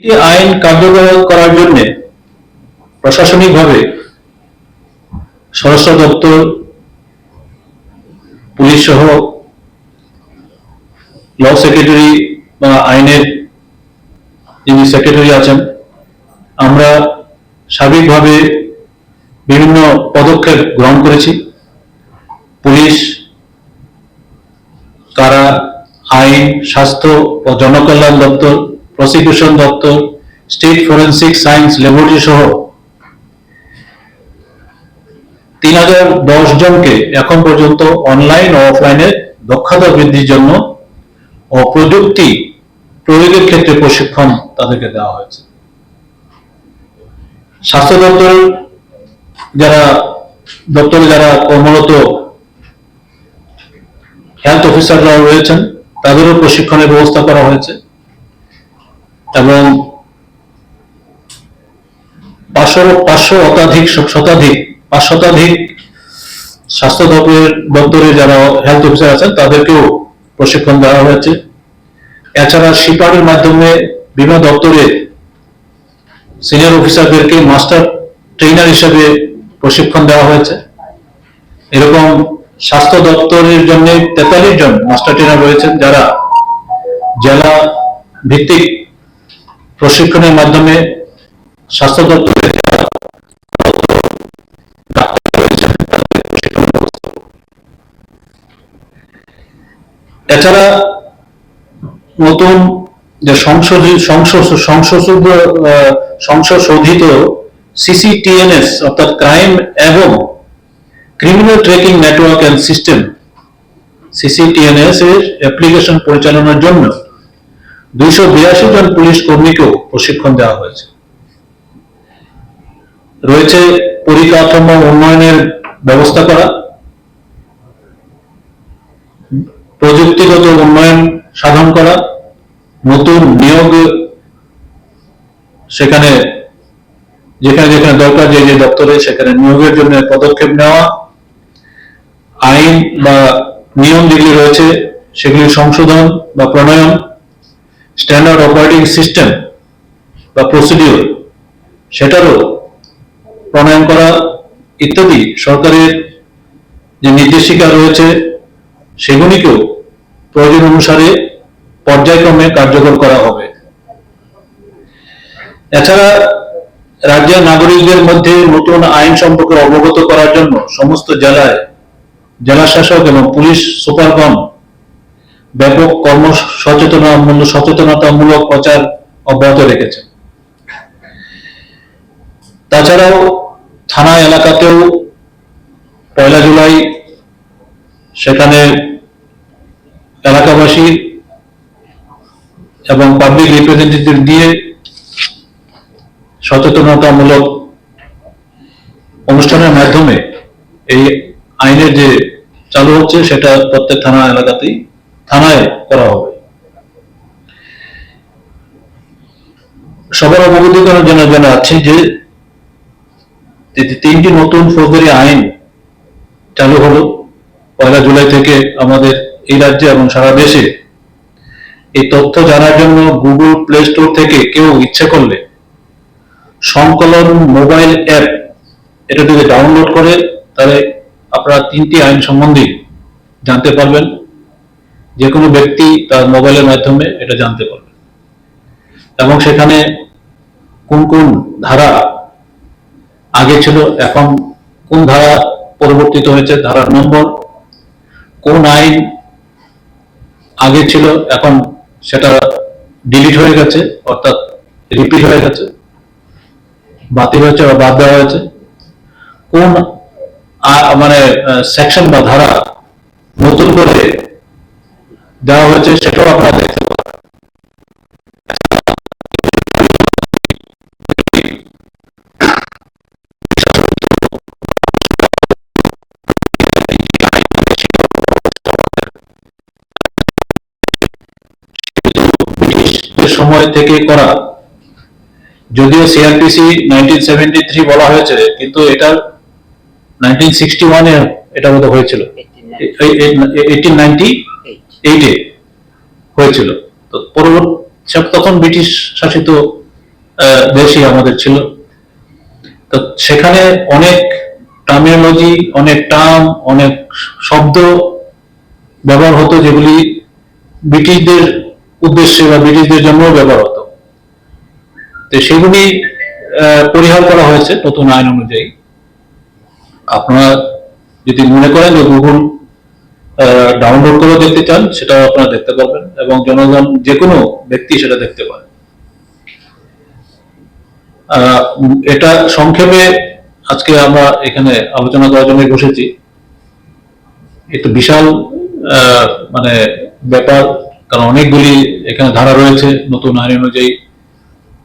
আইন কার্যকর করার জন্য প্রশাসনিকভাবে স্বরাষ্ট্র দপ্তর, পুলিশ সহ ল সেক্রেটারি বা আইনের যিনি সেক্রেটারি আছেন, আমরা সার্বিকভাবে বিভিন্ন পদক্ষেপ গ্রহণ করেছি। পুলিশ, কারা, আইন, স্বাস্থ্য ও জনকল্যাণ দপ্তর প্রসিকিউশন দপ্তর স্টেট ফরেন্সিক সায়েন্স ল্যাবরেটরি সহ তিন হাজার দশ জনকে এখন পর্যন্ত অনলাইন ও অফলাইনে দক্ষতা বৃদ্ধির জন্য ও প্রযুক্তি প্রয়োগের ক্ষেত্রে প্রশিক্ষণ তাদেরকে দেওয়া হয়েছে। স্বাস্থ্য দপ্তরের যারা, দপ্তরে যারা কর্মরত হেলথ অফিসাররা রয়েছেন, তাদেরও প্রশিক্ষণের ব্যবস্থা করা হয়েছে। এবং পাঁচশো পাঁচশো অত্যাধিক শতাধিক, পাঁচ শতাধিক স্বাস্থ্য দপ্তরের দপ্তরে যারা হেলথ অফিসার আছেন, তাদেরকেও প্রশিক্ষণ দেওয়া হয়েছে। এছাড়া শিপারের মাধ্যমে বিভিন্ন দপ্তরে সিনিয়র অফিসারদেরকে মাস্টার ট্রেনার হিসেবে প্রশিক্ষণ দেওয়া হয়েছে। এরকম স্বাস্থ্য দপ্তরের জন্য তেতাল্লিশ জন মাস্টার ট্রেনার রয়েছেন, যারা জেলা ভিত্তিক প্রশিক্ষণের মাধ্যমে স্বাস্থ্য দপ্তরের। এছাড়া নতুন যে সংশোধিত সংশোধ- সংশোধিত সংশোধিত সিসিটিএনএস অর্থাৎ ক্রাইম এবং criminal tracking network and system CCTNS এর অ্যাপ্লিকেশন পরিচালনার জন্য দুইশো বিরাশি জন পুলিশ কর্মীকেও প্রশিক্ষণ দেওয়া হয়েছে। রয়েছে পরিকাঠামো উন্নয়নের ব্যবস্থা করা, প্রযুক্তিগত উন্নয়ন সাধন করা, নতুন নিয়োগ সেখানে, যেখানে যেখানে দরকার যে যে দপ্তরে সেখানে নিয়োগের জন্য পদক্ষেপ নেওয়া, আইন বা নিয়ম যেগুলি রয়েছে সেগুলি সংশোধন বা প্রণয়ন স্ট্যান্ডার্ড অপারেটিং সিস্টেম বা প্রসিডিওর সেটারও প্রণয়ন করা ইত্যাদি সরকারের যে নির্দেশিকা রয়েছে, সেগুলিকেও প্রয়োজন অনুসারে পর্যায়ক্রমে কার্যকর করা হবে। এছাড়া রাজ্যের নাগরিকদের মধ্যে নতুন আইন সম্পর্কে অবগত করার জন্য সমস্ত জেলায় জেলা শাসক এবং পুলিশ সুপারগণ ব্যাপক কর্ম সচেতনতামূলক সচেতনতামূলক প্রচার অব্যাহত রেখেছে। তাছাড়াও থানা এলাকাতেও পয়লা জুলাই সেখানে এলাকাবাসী এবং পাবলিক রিপ্রেজেন্টেটিভ দিয়ে সচেতনতামূলক অনুষ্ঠানের মাধ্যমে এই আইনের যে চালু হচ্ছে সেটা প্রত্যেক থানা এলাকাতেই থানায় করা হবে। সবার অবগতি করার জন্য জানাচ্ছি যে, তিনটি নতুন ফৌজদারি আইন চালু হলো। পয়লা জুলাই থেকে আমাদের এই রাজ্যে এবং সারা দেশে। এই তথ্য জানার জন্য গুগল প্লে স্টোর থেকে কেউ ইচ্ছে করলে সংকলন মোবাইল অ্যাপ এটা যদি ডাউনলোড করে, তাহলে আপনারা তিনটি আইন সম্বন্ধে জানতে পারবেন। যে কোনো ব্যক্তি তার মোবাইলের মাধ্যমে এটা জানতে পারবে। এবং সেখানে কোন কোন ধারা আগে ছিল, এখন কোন ধারা পরিবর্তিত হয়েছে, ধারার নম্বর, কোন আইন আগে ছিল, এখন সেটা ডিলিট হয়ে গেছে, অর্থাৎ রিপিট হয়ে গেছে, বাতিল হয়েছে বা বাদ দেওয়া হয়েছে। কোন মানে সেকশন বা ধারা নতুন করে দেওয়া হয়েছে সেটাও আপনারা দেখতে পাবেন। সময় থেকে করা যদিও সিআরপিসি নাইনটিন সেভেন্টি থ্রি বলা হয়েছে কিন্তু এটা নাইনটিন সিক্সটি ওয়ানে এটা বোধ হয়েছিল। এইটিন নাইনটি এইটে হয়েছিল। তো পরবর্তী তখন ব্রিটিশ শাসিত দেশই আমাদের ছিল। তো সেখানে অনেক টার্মিনোলজি অনেক টার্ম অনেক শব্দ ব্যবহার হতো যেগুলি ব্রিটিশদের উদ্দেশ্যে বা ব্রিটিশদের জন্য ব্যবহার হতো। তো সেগুলি পরিহার করা হয়েছে নতুন আইন অনুযায়ী। আপনারা যদি মনে করেন যে গুগল ডাউনলোড করে দেখতে চান, সেটাও আপনারা দেখতে পারবেন এবং জনগণ যে কোনো ব্যক্তি সেটা দেখতে পারে। এটা সংক্ষেপে আজকে আমরা এখানে আলোচনা করার জন্য বসেছি। একটু বিশাল মানে ব্যাপার, কারণ অনেকগুলি এখানে ধারা রয়েছে, নতুন আইন অনুযায়ী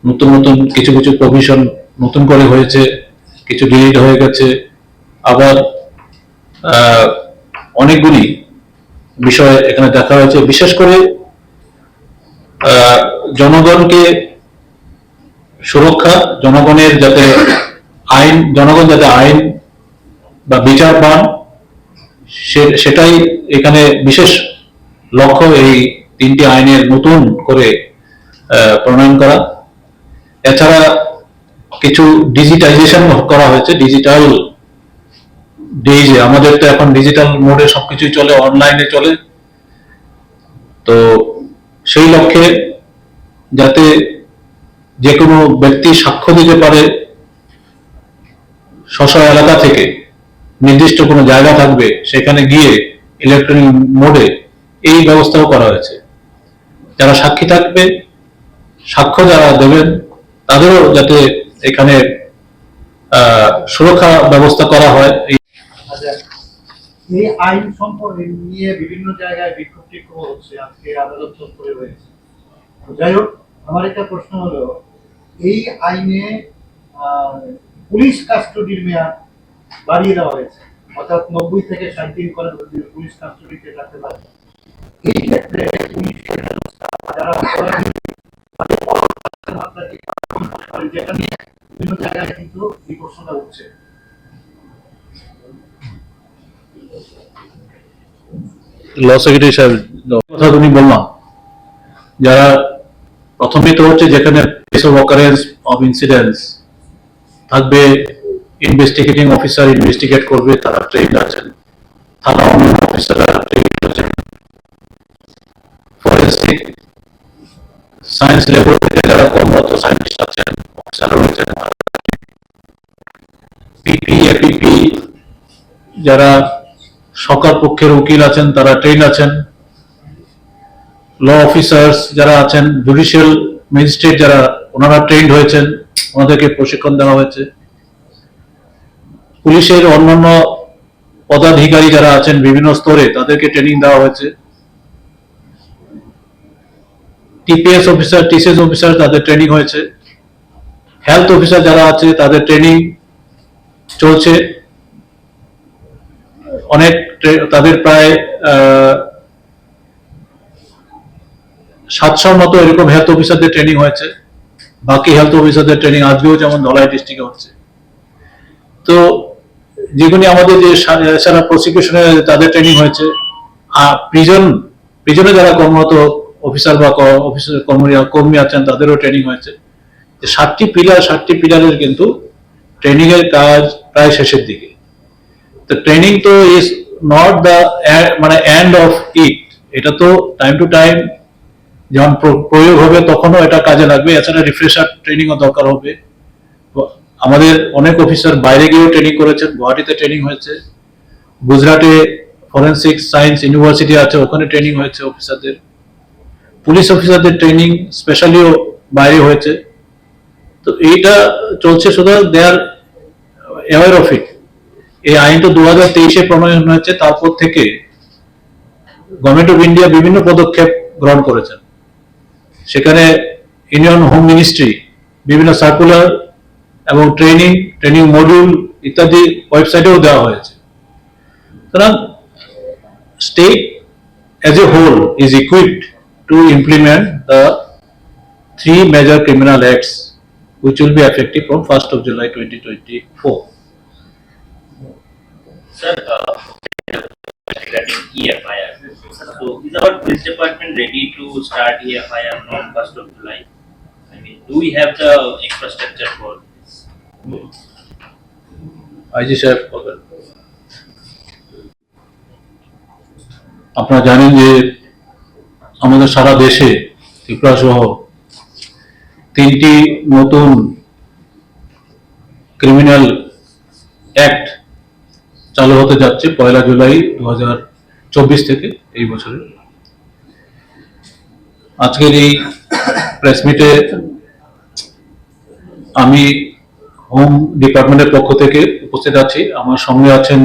নতুন নতুন কিছু কিছু প্রভিশন নতুন করে হয়েছে, কিছু ডিলিট হয়ে গেছে, আবার অনেকগুলি বিষয় এখানে দেখা হয়েছে। বিশেষ করে জনগণকে সুরক্ষা, জনগণের যাতে আইন, জনগণ যাতে আইন বা বিচার পান সেটাই এখানে বিশেষ লক্ষ্য এই তিনটি আইনের নতুন করে প্রণয়ন করা। এছাড়া কিছু ডিজিটাইজেশন করা হয়েছে ডিজিটাল ডিজে আমাদের তো এখন ডিজিটাল মোডে সবকিছুই চলে অনলাইনে চলে। তো সেই লক্ষ্যে যাতে যে কোনো ব্যক্তি সাক্ষ্য দিতে পারে স্ব এলাকা থেকে নির্দিষ্ট কোনো জায়গা থাকবে, সেখানে গিয়ে ইলেকট্রনিক মোডে এই ব্যবস্থাও করা হয়েছে। যারা সাক্ষী থাকবে, সাক্ষ্য যারা দেবেন, তাদেরও যাতে এখানে সুরক্ষা ব্যবস্থা করা হয় আচ্ছা, এই আইন সম্পর্কে নিয়ে বিভিন্ন জায়গায় বিক্ষোভ টিক্ষোভ হচ্ছে আজকে আদালত চত্বরে হয়েছে যাই হোক আমার একটা প্রশ্ন হলো এই আইনে পুলিশ কাস্টডির মেয়াদ বাড়িয়ে দেওয়া হয়েছে। অর্থাৎ নব্বই থেকে ষাট দিন করে পুলিশ কাস্টডিতে রাখতে পারে এই ক্ষেত্রে পুলিশের যারা যেটা নিয়ে বিভিন্ন জায়গায় কিন্তু প্রশ্নটা উঠছে ল সেক্রেটারি সাহেব কথা তুমি বললাম যারা প্রথমে তো হচ্ছে যেখানে place of occurrence of incidence থাকবে ইনভেস্টিগেটিং অফিসার ইনভেস্টিগেট করবে, তারা ট্রেন্ড আছেন। থানা অফিসাররা ট্রেন্ড আছেন। ফরেন্সিক সায়েন্স ল্যাবরেটরিতে যারা কর্মরত সায়েন্টিস্ট আছেন অফিসার রয়েছেন পিপি এপিপি যারা সরকার পক্ষের উকিল আছেন, তারা ট্রেন আছেন। ল অফিসার্স যারা আছেন জুডিশিয়াল ম্যাজিস্ট্রেট যারা, ওনারা ট্রেন্ড হয়েছেন, ওনাদেরকে প্রশিক্ষণ দেওয়া হয়েছে। পুলিশের অন্যান্য পদাধিকারী যারা আছেন, বিভিন্ন স্তরে, তাদেরকে ট্রেনিং দেওয়া হয়েছে। টিপিএস অফিসার টিসিএস অফিসার তাদের ট্রেনিং হয়েছে। হেলথ অফিসার যারা আছে, তাদের ট্রেনিং চলছে। অনেক তাদের প্রায় সাতশোর মতো এরকম হেলথ অফিসারদের ট্রেনিং হয়েছে। বাকি হেলথ অফিসারদের ট্রেনিং আজকেও যেমন ধলাই ডিস্ট্রিক্টে হচ্ছে। তো যেগুলি আমাদের যে সারা প্রসিকিউশনে তাদের ট্রেনিং হয়েছে, আর প্রিজন প্রিজনে যারা কর্মরত অফিসার বা অফিসার কর্মী কর্মী আছেন, তাদেরও ট্রেনিং হয়েছে। ষাটটি পিলার ষাটটি পিলারের কিন্তু ট্রেনিং এর কাজ প্রায় শেষের দিকে। তো ট্রেনিং তো ইজ নট দ্য মানে এন্ড অফ ইট এটা তো টাইম টু টাইম যখন প্র- প্রয়োগ হবে তখনও এটা কাজে লাগবে। এছাড়া রিফ্রেশার ট্রেনিংও দরকার হবে। আমাদের অনেক অফিসার বাইরে গিয়েও ট্রেনিং করেছেন, গুয়াহাটিতে ট্রেনিং হয়েছে। গুজরাটে ফরেন্সিক সায়েন্স ইউনিভার্সিটি আছে, ওখানে ট্রেনিং হয়েছে অফিসারদের পুলিশ অফিসারদের ট্রেনিং স্পেশালিও বাইরে হয়েছে। তো এইটা চলছে শুধু দে আর অ্যাওয়ার অফ ইট এই আইনটা দু হাজার তেইশে প্রণয়ন হয়েছে, তারপর থেকে গভর্নমেন্ট অফ ইন্ডিয়া বিভিন্ন পদক্ষেপ গ্রহণ করেছেন সেখানে ইউনিয়ন হোম মিনিস্ট্রি বিভিন্ন সার্কুলার এবং ট্রেনিং ট্রেনিং মডিউল ইত্যাদি ওয়েবসাইটেও দেওয়া হয়েছে সুতরাং state as a whole is equipped to implement the three major criminal acts which will be effective from 1st of July 2024. Sir, uh, regarding EFIR, so is our police department ready to start EFIR from first of July? I mean, do we have the infrastructure for this? IG সাহেব আপনারা জানেন যে আমাদের সারা দেশে ত্রিপুরা সহ তিনটি নতুন criminal act চালু হতে যাচ্ছে পয়লা জুলাই দু থেকে এই বছরে। আজকের এই প্রেস মিটে আমি হোম ডিপার্টমেন্টের পক্ষ থেকে উপস্থিত আছি। আমার সঙ্গে আছেন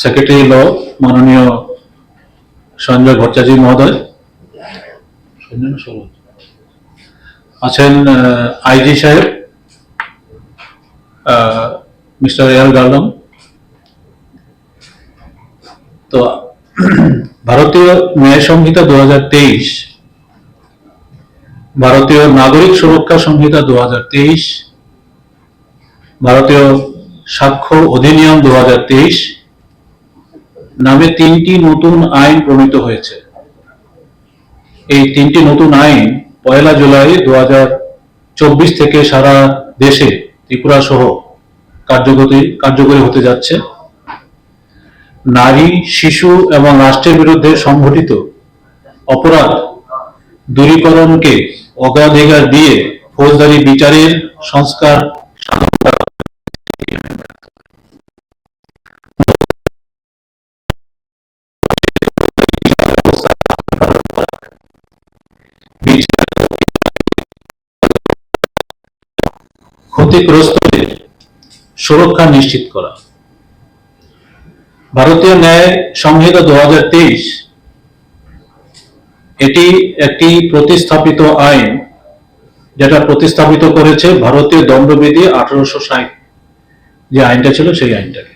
সেক্রেটারি ল মাননীয় সঞ্জয় ভট্টাচার্য মহোদয়। আছেন আইজি সাহেব মিস্টার এয়ার গার্ডন তো, ভারতীয় ন্যায় সংহিতা দু ভারতীয় নাগরিক সুরক্ষা সংহিতা দু ভারতীয় সাক্ষ্য অধিনিয়ম দু হাজার তেইশ নামে তিনটি নতুন আইন প্রণীত হয়েছে। এই তিনটি নতুন আইন পয়লা জুলাই দু থেকে সারা দেশে ত্রিপুরা সহ কার্যকরী কার্যকরী হতে যাচ্ছে। নারী, শিশু এবং রাষ্ট্রের বিরুদ্ধে সংঘটিত অপরাধ দূরীকরণকে অগ্রাধিকার দিয়ে ফৌজদারি বিচারের সংস্কার ক্ষতিগ্রস্তদের সুরক্ষা নিশ্চিত করা। ভারতীয় ন্যায় সংহিতা দু এটি একটি প্রতিস্থাপিত আইন যেটা প্রতিস্থাপিত করেছে ভারতীয় দণ্ডবিধি আঠারোশো ষাট। যে আইনটা ছিল সেই আইনটাকে।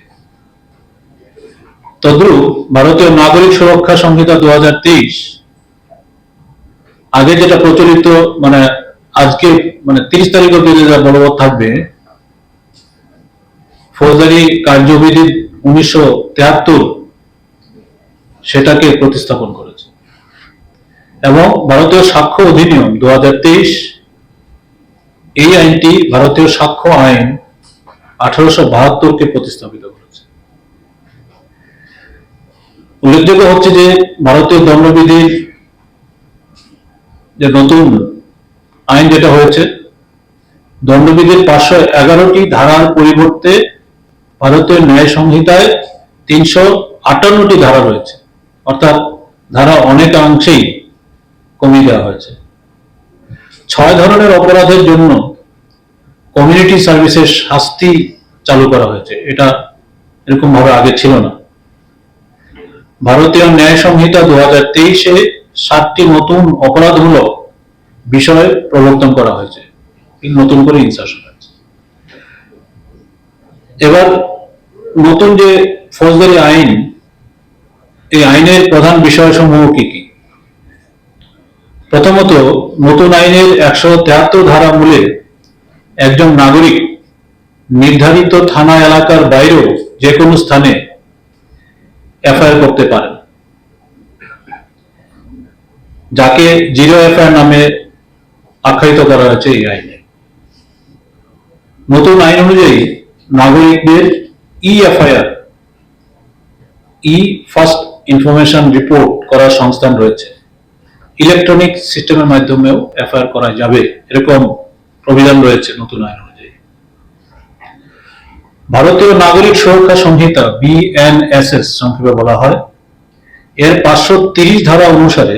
তদ্রুপ ভারতীয় নাগরিক সুরক্ষা সংহিতা দু হাজার তেইশ আগে যেটা প্রচলিত মানে আজকে মানে তিরিশ তারিখ অব্দি যেটা বলবৎ থাকবে ফৌজদারি কার্যবিধি উনিশশো সেটাকে প্রতিস্থাপন করেছে। এবং ভারতীয় সাক্ষ্য অধিনিয়ম দু এই আইনটি ভারতীয় সাক্ষ্য আইন আঠারোশো বাহাত্তরকে প্রতিস্থাপিত করেছে। উল্লেখযোগ্য হচ্ছে যে ভারতীয় দণ্ডবিধির যে নতুন আইন যেটা হয়েছে, দণ্ডবিধির পাঁচশো এগারোটি ধারার পরিবর্তে ভারতীয় ন্যায় সংহিতায় তিনশো আটান্নটি ধারা রয়েছে। অর্থাৎ ধারা অনেকাংশেই কমিয়ে দেওয়া হয়েছে। ছয় ধরনের অপরাধের জন্য কমিউনিটি সার্ভিসের শাস্তি চালু করা হয়েছে। এটা এরকম ভাবে আগে ছিল না। ভারতীয় ন্যায় সংহিতা দু হাজার তেইশে সাতটি নতুন অপরাধমূলক বিষয় প্রবর্তন করা হয়েছে। নতুন করে ইনসার্শন এবার নতুন যে ফৌজদারি আইন, এই আইনের প্রধান বিষয়সমূহ কি কি? প্রথমত, নতুন আইনের একশো তেহাত্তর ধারা মূলে একজন নাগরিক নির্ধারিত থানা এলাকার বাইরেও যে কোনো স্থানে এফআইআর করতে পারেন। যাকে জিরো এফআইআর নামে আখ্যায়িত করা হয়েছে এই আইনে। নতুন আইন অনুযায়ী নাগরিকদের e FIR e first information report করার সংস্থান রয়েছে। ইলেকট্রনিক সিস্টেমের মাধ্যমেও এফআইআর করা যাবে, এরকম প্রবিধান রয়েছে নতুন আইন অনুযায়ী। ভারতীয় নাগরিক সুরক্ষা সংহিতা বিএনএসএস সংক্ষেপে বলা হয়। এর পাঁচশো তিরিশ ধারা অনুসারে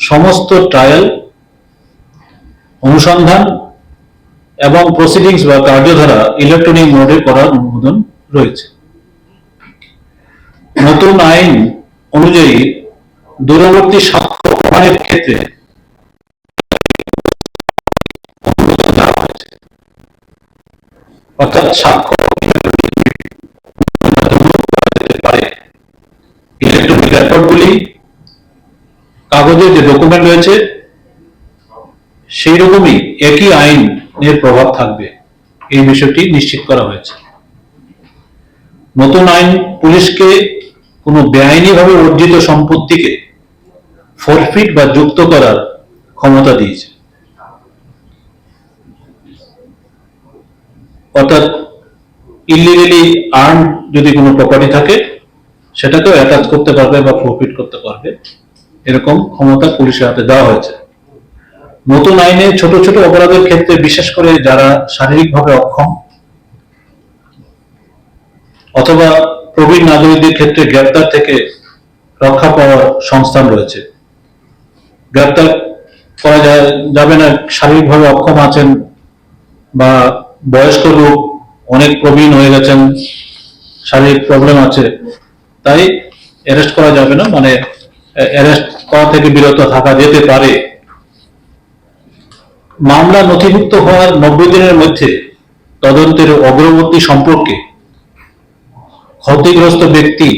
সমস্ত ট্রায়াল অনুসন্ধান এবং প্রসিডিংস বা কার্যধারা ইলেকট্রনিক মোডে করার অনুমোদন রয়েছে নতুন আইন অনুযায়ী দূরবর্তী সাক্ষ্য প্রমাণের ক্ষেত্রে। অর্থাৎ সাক্ষ্য ইলেকট্রনিক রেকর্ডগুলি কাগজের যে ডকুমেন্ট রয়েছে সেই রকমই একই আইন এর প্রভাব থাকবে। এই বিষয়টি নিশ্চিত করা হয়েছে। নতুন আইন পুলিশকে কোনো বেআইনিভাবে অর্জিত সম্পত্তিকে ফরফিট বা যুক্ত করার ক্ষমতা দিয়েছে। অর্থাৎ ইলিগেলি আর্ন যদি কোনো প্রপার্টি থাকে, সেটাকেও অ্যাটাচ করতে পারবে বা প্রফিট করতে পারবে। এরকম ক্ষমতা পুলিশের হাতে দেওয়া হয়েছে। নতুন আইনে ছোট ছোট অপরাধের ক্ষেত্রে, বিশেষ করে যারা শারীরিকভাবে অক্ষম অথবা প্রবীণ নাগরিকদের ক্ষেত্রে গ্রেপ্তার থেকে রক্ষা পাওয়ার সংস্থান রয়েছে। গ্রেপ্তার করা যাবে না, শারীরিকভাবে অক্ষম আছেন বা বয়স্ক লোক, অনেক প্রবীণ হয়ে গেছেন, শারীরিক প্রবলেম আছে, তাই অ্যারেস্ট করা যাবে না মানে অ্যারেস্ট করা থেকে বিরত থাকা যেতে পারে। মামলা নথিভুক্ত হওয়ার নব্বই দিনের মধ্যে তদন্তের অগ্রগতি সম্পর্কে ক্ষতিগ্রস্ত ব্যক্তি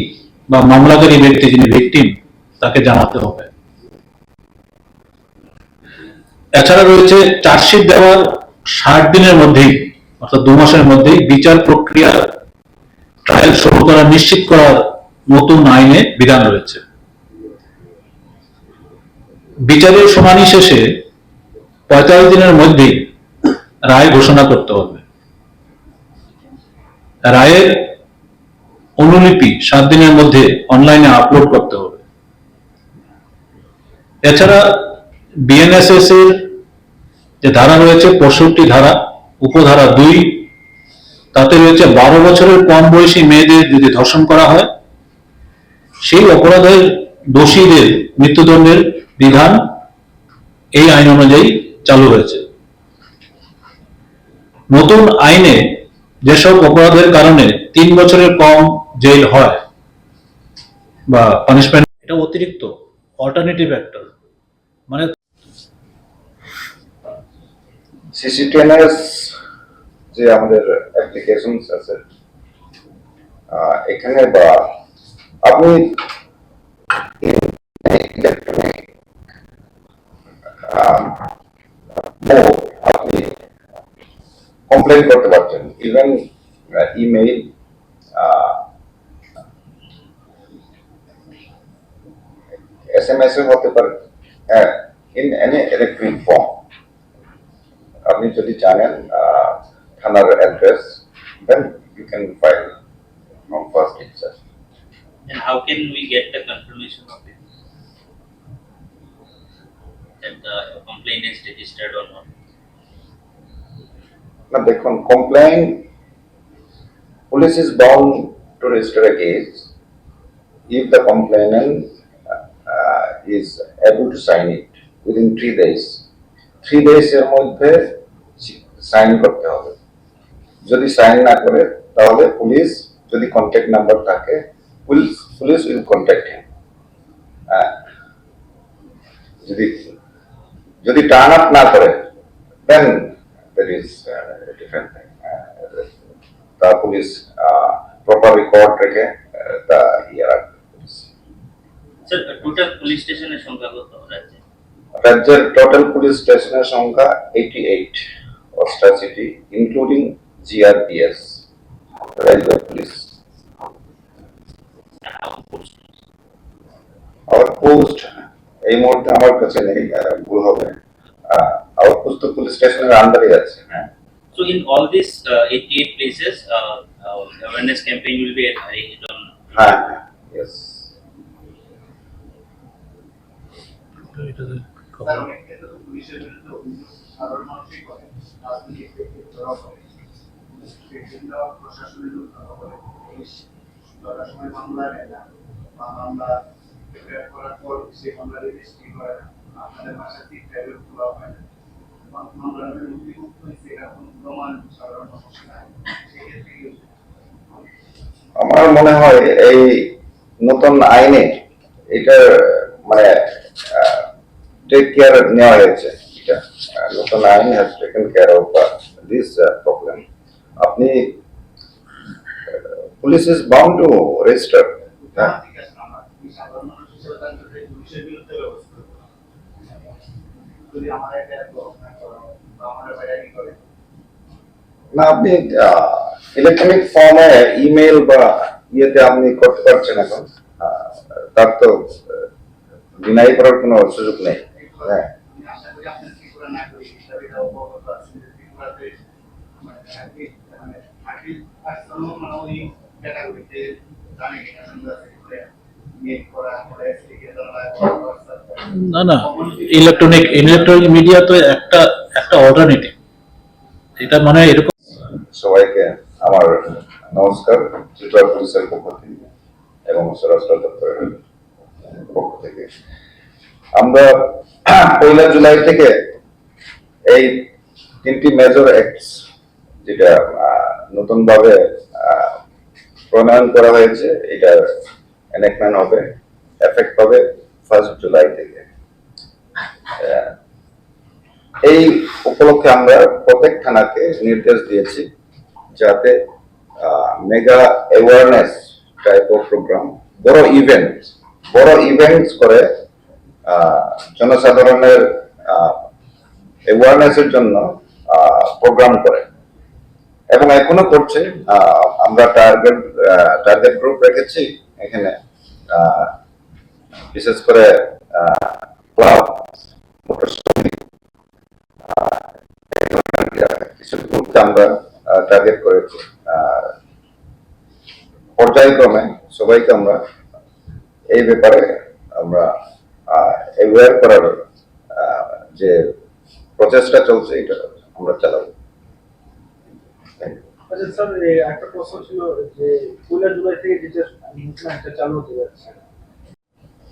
বা মামলাকারী ব্যক্তি যিনি ভিকটিম তাকে জানাতে হবে। এছাড়া রয়েছে চার্জশিট দেওয়ার ষাট দিনের মধ্যেই, অর্থাৎ দু মাসের মধ্যেই বিচার প্রক্রিয়া ট্রায়াল শুরু করা নিশ্চিত করার নতুন আইনে বিধান রয়েছে। বিচারের শুনানি শেষে পঁয়তাল্লিশ দিনের মধ্যেই রায় ঘোষণা করতে হবে। রায়ের অনুলিপি সাত দিনের মধ্যে অনলাইনে আপলোড করতে হবে। এছাড়া বিএনএসএস এর যে ধারা রয়েছে, পঁয়ষট্টি ধারা, উপধারা দুই, তাতে রয়েছে বারো বছরের কম বয়সী মেয়েদের যদি ধর্ষণ করা হয়, সেই অপরাধের দোষীদের মৃত্যুদণ্ডের বিধান এই আইন অনুযায়ী চালু হয়েছে নতুন আইনে যেসব অপরাধের কারণে তিন বছরের কম জেল হয় বা পানিশমেন্ট এটা অতিরিক্ত অল্টারনেটিভ একটা মানে সিসিটিএনএস যে আমাদের অ্যাপ্লিকেশন আছে আহ, এখানে বা আপনি ইলেকট্রনিক আপনি কমপ্লেন করতে পারছেন even email S M S এ হতে পারে হ্যাঁ ইন এনি ইলেকট্রনিক ফর্ম আপনি যদি জানেন আহ, থানার address then you can file from first itself And how can we get the confirmation of it? That the complaint is registered or not? না দেখুন complain police is bound to register a case the complainant uh, is able to sign it within three days. Three days এর মধ্যে sign করতে হবে যদি sign না করে তাহলে পুলিশ যদি কন্ট্যাক্ট নাম্বার থাকে police police will contact him যদি যদি টার্ন আপ না করে then that is different thing তা পুলিশ প্রপার রেকর্ড রেখে আহ, তা ইয়ে রাখবে police Sir, total police station এর সংখ্যা কত রাজ্যে? রাজ্যের টোটাল পুলিশ স্টেশনের সংখ্যা eighty eight অস্ট্রাসিটি including GRPS railway police And how post? Hour post এই মুহূর্তে আমার কাছে নেই আহ, ভুল হবে আউটপোস্ট তো পুলিশ স্টেশনের আন্ডারে আছে হ্যাঁ So in all these uh, 88 places, uh, uh, awareness campaign will be arranged on. হ্যাঁ হ্যাঁ ইয়েস কারণ এক্ষেত্রে তো পুলিশের বিরুদ্ধে অভিযোগ সাধারণ মানুষই করে রাজনৈতিক ব্যক্তিত্বরাও করে সেজন্য প্রশাসনের প্রিপেয়ার করার পর সেই মামলা রেজিস্ট্রি করে না ভাষা ঠিক টাইপের খোলা হয় না আমার মনে হয় এই নতুন আইনে এটা মানে টেক কেয়ার নেওয়া হয়েছে। নতুন আইন has taken care of this problem আপনি police is bound to register হ্যাঁ, পুলিশের বিরুদ্ধে ব্যবস্থা করব। যদি আমার একটা গভর্নমেন্ট করো বা আমার বাইরে করে না আপনি ইলেকট্রনিক ফর্মে ইমেল বা ইয়েতে আপনি করতে পারছেন এখন আহ, তার তো ডিনাই করার কোনো সুযোগ নেই হ্যাঁ আমি আশা করি আপনার ত্রিপুরা নাগরিক হিসাবে এটা অবগত আছেন যে ত্রিপুরা ত্রিপুরাতে মানে না না ইলেকট্রনিক ইলেকট্রনিক মিডিয়া তো একটা একটা অল্টারনেটিভ এটা মানে এরকম সবাইকে আমার নমস্কার, ত্রিপুরা পুলিশের পক্ষ থেকে এবং স্বরাষ্ট্র দপ্তরের পক্ষ থেকে। আমরা পয়লা জুলাই থেকে এই তিনটি মেজর অ্যাক্টস যেটা নতুন ভাবে প্রণয়ন করা হয়েছে, এটা এনাকমেন্ট হবে এফেক্ট হবে ফার্স্ট জুলাই থেকে। এই উপলক্ষে আমরা প্রত্যেক থানাকে নির্দেশ দিয়েছি যাতে mega awareness type of programme বড় ইভেন্ট বড় ইভেন্টস করে জনসাধারণের অ্যাওয়ারনেসের জন্য প্রোগ্রাম করে। এবং এখনও করছে আমরা টার্গেট টার্গেট গ্রুপ রেখেছি। এখানে বিশেষ করে ক্লাব মোটর কিছু গ্রুপকে আমরা টার্গেট করেছি পর্যায়ক্রমে সবাইকে আমরা এই ব্যাপারে আমরা অ্যাওয়্যার করার যে প্রচেষ্টা চলছে, এটা আমরা চালাবো. আচ্ছা স্যার একটা প্রশ্ন ছিল যে পয়লা জুলাই থেকে যেটা চালু হতে যাচ্ছে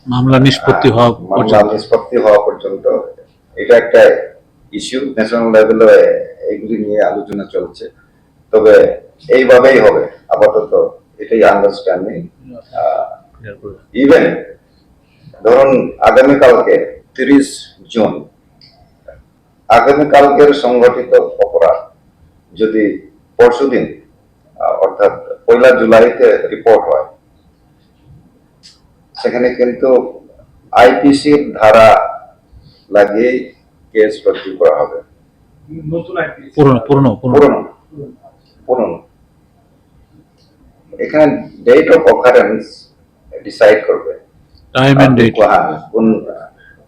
মামলা নিষ্পত্তি হওয়া মামলা নিষ্পত্তি হওয়া পর্যন্ত এটা একটা ইস্যু ন্যাশনাল লেভেলে এগুলি নিয়ে আলোচনা চলছে। তবে এইভাবেই হবে আপাতত এটাই আন্ডারস্ট্যান্ডিং ইভেন ধরুন আগামীকালকে তিরিশ জুন আগামীকালকের সংগঠিত অপরাধ যদি পরশুদিন আহ, অর্থাৎ পয়লা জুলাইতে রিপোর্ট হয়। সেখানে কিন্তু আইপিসির ধারা লাগিয়ে কেস রজ্জু করা হবে। পুরনো পুরনো পুরনো। পুরনো পুরনো। এখানে ডেট অফ অকারেন্স ডিসাইড করবে। টাইম এন্ড ডেট কোন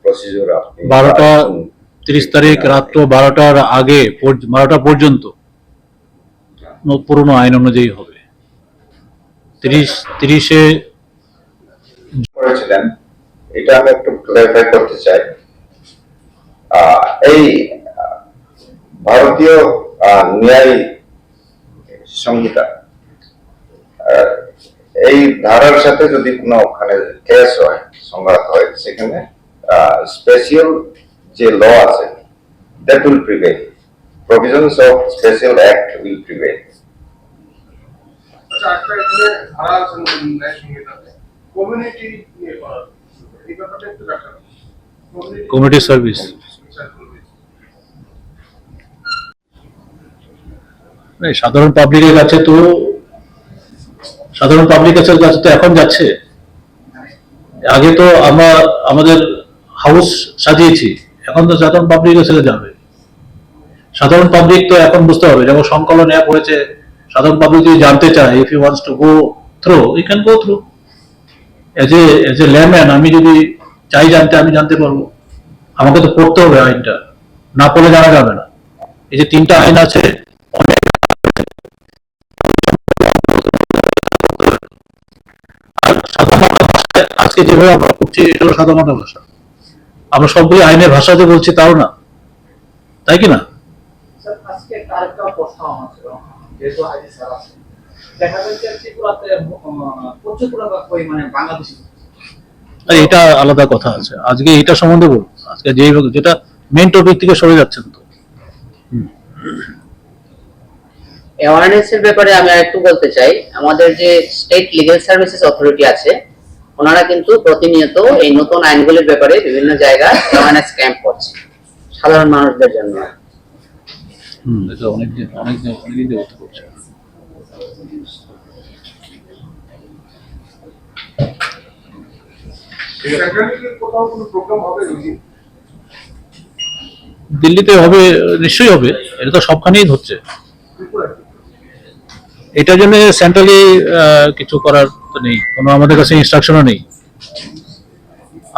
প্রসিডিউর আপনি বারোটা কোন- তিরিশ তারিখ রাত্র বারোটার আগে পর্য- বারোটা পর্যন্ত। ন- পুরনো আইন অনুযায়ী হবে। তিরিশ, তিরিশে এটা আমি একটু ক্লারিফাই করতে চাই। এই, ভারতীয় ন্যায় সংহিতা এই ধারার সাথে যদি কোনো ওখানে কেস হয়, সংঘাত হয়, সেখানে স্পেশাল যে ল আছে that will prevail provisions of special act will prevail আচ্ছা এখানে ধারা আছে ন্যায় সংহিতাতে কমিউনিটি নিয়ে করা। এই ব্যাপারটা একটু দেখা কমিটি সার্ভিস মানে সাধারণ পাবলিকের কাছে তো সাধারণ পাবলিকের কাছে তো এখন যাচ্ছে। আগে তো আমরা আমাদের হাউস সাজিয়েছি এখন তো সাধারণ পাবলিকের কাছে যাবে। সাধারণ পাবলিক তো এখন বুঝতে হবে যেমন সংকলন অ্যাপ হয়েছে সাধারণ পাবলিক যদি জানতে চায় if you wants to go through you can go through as a as a layman আমি যদি চাই জানতে, আমি জানতে পারব। আমাকে তো পড়তে হবে আইনটা। না পড়লে জানা যাবে না। এই যে তিনটা আইন আছে আজকে যেভাবে আমরা করছি এটা হলো সাধারণ ভাষা। আমরা সবগুলো আইনের ভাষাতে বলছি, তাও না। তাই কি না? আজকে আরেকটা প্রশ্ন আমার যেহেতু স্যার আছে। দেখা যাচ্ছে ত্রিপুরাতে প্রচুর পরিমাণে বাংলাদেশি আর এটা আলাদা কথা আছে। আজকে এটা সম্বন্ধে বল আজকে যেই যেটা মেন টপিক থেকে সরে যাচ্ছেন তো। অ্যাওয়ারনেস এর ব্যাপারে আমি একটু বলতে চাই। আমাদের যে স্টেট লিগ্যাল সার্ভিসেস অথরিটি আছে ওনারা কিন্তু প্রতিনিয়ত এই নতুন আইনগুলির ব্যাপারে বিভিন্ন জায়গায় অ্যাওয়ারনেস ক্যাম্প করছে। সাধারণ মানুষদের জন্য। এটা অনেক অনেক করছে। দিল্লিতে হবে নিশ্চয়ই হবে এটা তো সবখানেই ধরছে এটার জন্য সেন্ট্রালি কিছু করার তো নেই কোনো আমাদের কাছে ইনস্ট্রাকশনও নেই।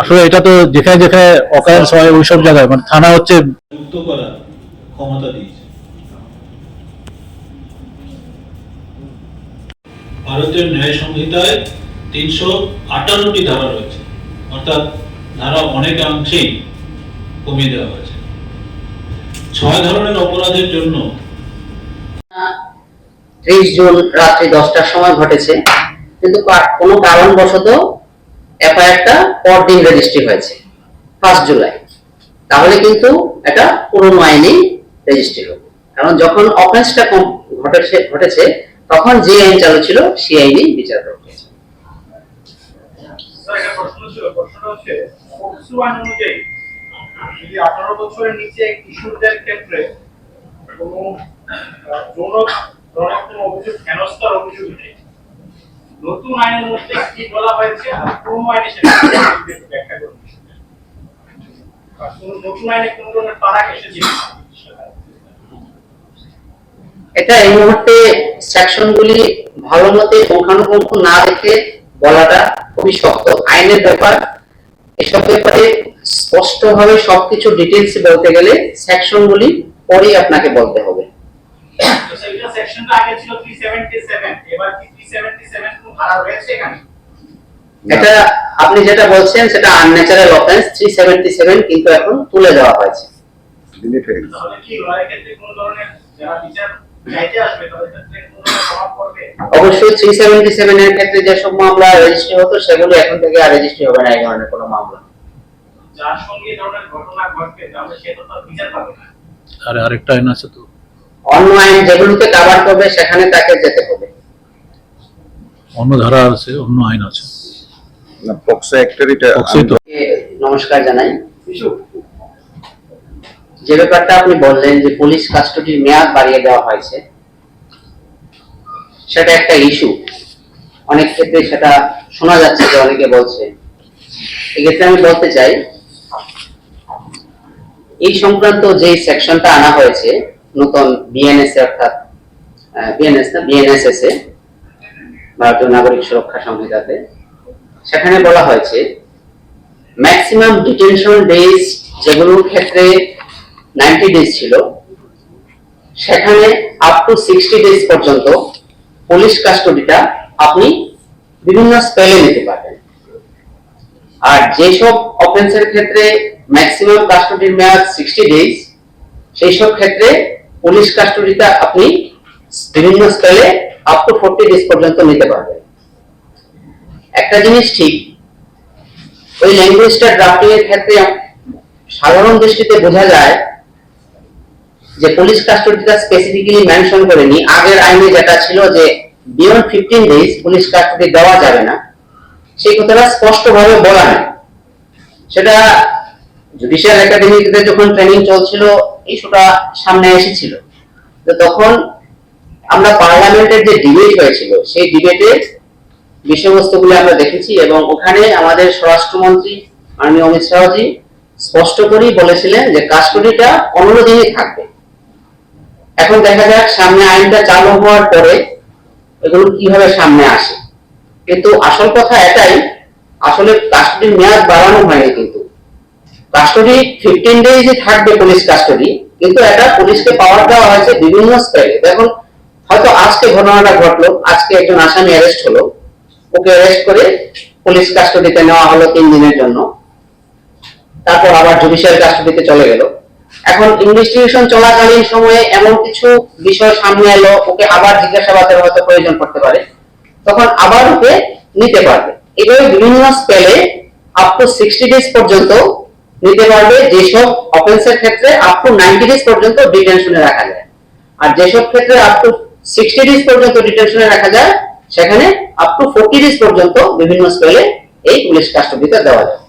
আসলে এটা তো যেখানে যেখানে অকারেন্স হয় ওইসব জায়গায় মানে থানা হচ্ছে মুক্ত করার ক্ষমতা দিয়েছে। ভারতীয় ন্যায় সংহিতায় তিনশো আটান্নটি ধারা রয়েছে। অর্থাৎ ধারা অনেকাংশেই কমিয়ে দেওয়া হয়েছে। ছয় ধরনের অপরাধের জন্য ত্রিশ জুন রাত্রি দশটার সময় ঘটেছে, কিন্তু কোনো কারণবশত এফআইআরটা পরদিন রেজিস্ট্রি হয়েছে, ফার্স্ট জুলাই। তাহলে কিন্তু এটা পুরনো আইনেই রেজিস্ট্রি হবে কারণ যখন অফেন্সটা ঘটেছে ঘটেছে তখন যে আইন চালু ছিল, সেই আইনেই বিচার অভিযোগ নতুন আইনের মধ্যে কি বলা হয়েছে? আইনে নতুন আইনে কোন ধরনের ফারাক এসেছে? এটা এই মুহূর্তে সেকশনগুলি ভালো মতে পুঙ্খানুপুঙ্খ না দেখে বলাটা খুবই শক্ত। আইনের ব্যাপার এসব ব্যাপারে স্পষ্টভাবে সবকিছু ডিটেলস বলতে গেলে সেকশনগুলি পরেই আপনাকে বলতে হবে। তো সেইটা সেকশনটা আগে ছিল 377 এবার কি 377 কোনো ধারা রয়েছে এখানে? এটা আপনি যেটা বলছেন সেটা আনন্যাচারাল অফেন্স 377 কিন্তু এখন তুলে দেওয়া হয়েছে। হয়ে। তাহলে কি ক্ষেত্রে কোন ধরনের যারা বিচার চাইতে আসবে তাদের ক্ষেত্রে কোন ধরনের প্রভাব পড়বে? অবশ্যই 377 এর ক্ষেত্রে যেসব মামলা রেজিস্ট্রি হতো সেগুলো এখন থেকে আর রেজিস্ট্রি হবে না এই ধরনের কোনো মামলা। যার সঙ্গে ধরনের ঘটনা ঘটবে তাহলে সে তো বিচার পাবে না। আর আরেকটা আইন আছে তো। অন্য আইন যেগুলোকে কাভার করবে সেখানে তাকে যেতে হবে। অন্য ধারা আছে অন্য আইন আছে। না পক্সো অ্যাক্টের এটা পক্সোই তো। এ, নমস্কার জানাই। যে ব্যাপারটা আপনি বললেন যে পুলিশ কাস্টডির মেয়াদ বাড়িয়ে দেওয়া হয়েছে, সেটা একটা ইস্যু অনেক ক্ষেত্রে সেটা শোনা যাচ্ছে যে অনেকে বলছে। এক্ষেত্রে আমি বলতে চাই, এই সংক্রান্ত যে সেকশনটা আনা হয়েছে, নতুন বিএনএস অর্থাৎ বিএনএস না বিএনএসএস এ, ভারতীয় নাগরিক সুরক্ষা সংহিতাতে, সেখানে বলা হয়েছে ম্যাক্সিমাম ডিটেনশন ডেজ যেগুলোর ক্ষেত্রে নাইনটি ডেজ ছিল। সেখানে আপ টু সিক্সটি ডেজ পর্যন্ত পুলিশ কাস্টডিটা আপনি বিভিন্ন স্পেলে নিতে পারবেন। আর যেসব অফেন্সের ক্ষেত্রে ম্যাক্সিমাম কাস্টডির মেয়াদ সিক্সটি ডেজ সেই সব ক্ষেত্রে পুলিশ কাস্টডিটা আপনি বিভিন্ন স্পেলে আপ টু ফোরটি ডেজ পর্যন্ত নিতে পারবেন। একটা জিনিস ঠিক, ওই ল্যাঙ্গুয়েজটা ড্রাফটিং এর ক্ষেত্রে সাধারণ দৃষ্টিতে বোঝা যায় যে পুলিশ কাস্টডিটা স্পেসিফিক্যালি মেনশন করেনি, আগের আইনে যেটা ছিল যে beyond fifteen days police custody দেওয়া যাবে না, সেই কথাটা স্পষ্টভাবে বলা নেই। সেটা জুডিশিয়াল একাডেমিতে যখন ট্রেনিং চলছিল ইস্যুটা সামনে এসেছিল। তো তখন আমরা পার্লামেন্টের যে ডিবেট হয়েছিল, সেই ডিবেটে বিষয়বস্তুগুলো আমরা দেখেছি এবং ওখানে আমাদের স্বরাষ্ট্রমন্ত্রী মাননীয় অমিত শাহজি স্পষ্ট করেই বলেছিলেন যে কাস্টডিটা পনেরো দিনই থাকবে। এখন দেখা যাক সামনে আইনটা চালু হওয়ার পরে এগুলো কীভাবে সামনে আসে। কিন্তু আসল কথা এটাই, আসলে কাস্টডির মেয়াদ বাড়ানো হয়নি কিন্তু। কাস্টডি ফিফটিন ডেজই থাকবে পুলিশ কাস্টডি কিন্তু এটা পুলিশকে পাওয়ার দেওয়া হয়েছে বিভিন্ন স্পেলে দেখুন, হয়তো আজকে ঘটনাটা ঘটলো, আজকে একজন আসামি অ্যারেস্ট হলো। ওকে অ্যারেস্ট করে পুলিশ কাস্টডিতে নেওয়া হলো তিন দিনের জন্য। তারপর আবার জুডিশিয়াল কাস্টডিতে চলে গেল। এখন ইনভেস্টিগেশন চলাকালীন সময়ে এমন কিছু বিষয় সামনে এলো, ওকে আবার জিজ্ঞাসাবাদের হয়তো প্রয়োজন পড়তে পারে। তখন আবার ওকে নিতে পারবে। এভাবে বিভিন্ন স্পেলে আপ টু সিক্সটি ডেজ পর্যন্ত নিতে পারবে, যেসব অফেন্সের ক্ষেত্রে আপ টু নাইনটি ডেজ পর্যন্ত ডিটেনশনে রাখা যায়। আর যেসব ক্ষেত্রে আপ টু সিক্সটি ডেজ পর্যন্ত ডিটেনশনে রাখা যায়, সেখানে আপ টু ফোর্টি ডেজ পর্যন্ত বিভিন্ন স্পেলে এই পুলিশ কাস্টডিতে দেওয়া যায়।